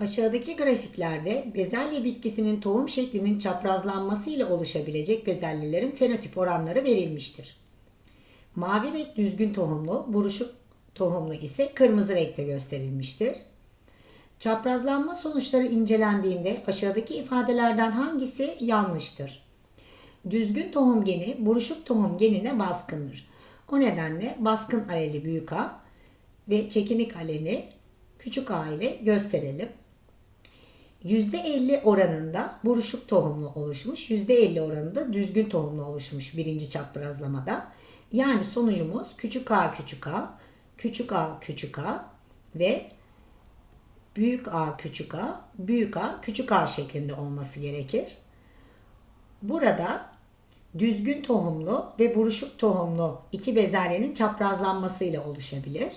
Aşağıdaki grafiklerde bezelye bitkisinin tohum şeklinin çaprazlanması ile oluşabilecek bezelyelerin fenotip oranları verilmiştir. Mavi renk düzgün tohumlu, buruşuk tohumlu ise kırmızı renkte gösterilmiştir. Çaprazlanma sonuçları incelendiğinde aşağıdaki ifadelerden hangisi yanlıştır? Düzgün tohum geni buruşuk tohum genine baskındır. O nedenle baskın aleli büyük A ve çekinik aleli küçük a ile gösterelim. %50 oranında buruşuk tohumlu oluşmuş, %50 oranında düzgün tohumlu oluşmuş birinci çaprazlamada. Yani sonucumuz küçük a küçük a, küçük a küçük a ve büyük a küçük a, büyük a küçük a şeklinde olması gerekir. Burada düzgün tohumlu ve buruşuk tohumlu iki bezelyenin çaprazlanmasıyla oluşabilir.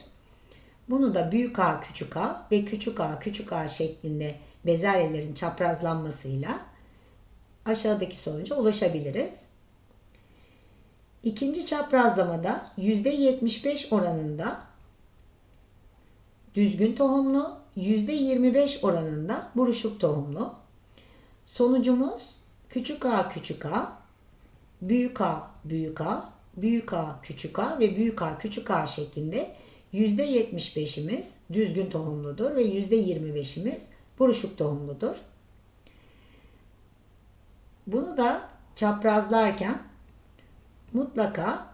Bunu da büyük A küçük A ve küçük A küçük A şeklinde bezelyelerin çaprazlanmasıyla aşağıdaki sonuca ulaşabiliriz. İkinci çaprazlamada %75 oranında düzgün tohumlu, %25 oranında buruşuk tohumlu. Sonucumuz küçük a küçük a, büyük a büyük a, büyük a küçük a ve büyük a küçük a şeklinde %75'imiz düzgün tohumludur ve %25'imiz buruşuk tohumludur. Bunu da çaprazlarken mutlaka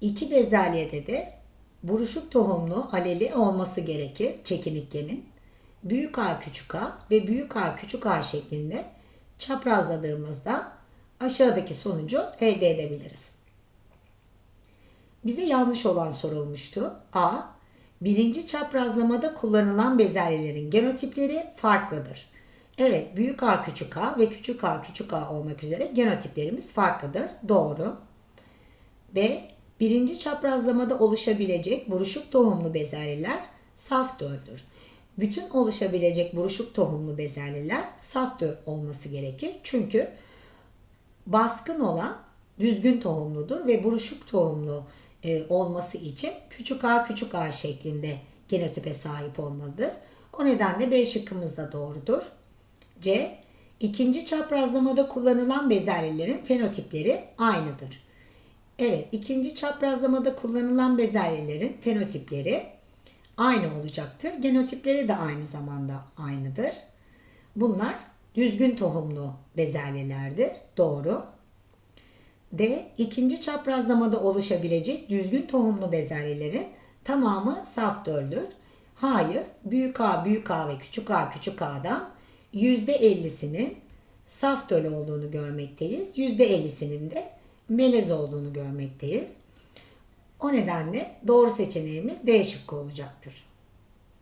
iki bezelyede de buruşuk tohumlu aleli olması gerekir çekinikkenin. Büyük A küçük A ve büyük A küçük A şeklinde çaprazladığımızda aşağıdaki sonucu elde edebiliriz. Bize yanlış olan sorulmuştu. A. Birinci çaprazlamada kullanılan bezelyelerin genotipleri farklıdır. Evet, büyük A küçük A ve küçük A küçük A olmak üzere genotiplerimiz farklıdır. Doğru. B. Birinci çaprazlamada oluşabilecek buruşuk tohumlu bezelyeler saf döldür. Bütün oluşabilecek buruşuk tohumlu bezelyeler saf döl olması gerekir. Çünkü baskın olan düzgün tohumludur ve buruşuk tohumlu e, olması için küçük a küçük a şeklinde genotipe sahip olmalıdır. O nedenle B şıkkımız da doğrudur. C. İkinci çaprazlamada kullanılan bezelyelerin fenotipleri aynıdır. Evet, ikinci çaprazlamada kullanılan bezelyelerin fenotipleri aynı olacaktır. Genotipleri de aynı zamanda aynıdır. Bunlar düzgün tohumlu bezelyelerdir. Doğru. D. ikinci çaprazlamada oluşabilecek düzgün tohumlu bezelyelerin tamamı saf döldür. Hayır, büyük A, büyük A ve küçük A, küçük A'dan %50'sinin saf döl olduğunu görmekteyiz. %50'sinin de melez olduğunu görmekteyiz. O nedenle doğru seçeneğimiz D şıkkı olacaktır.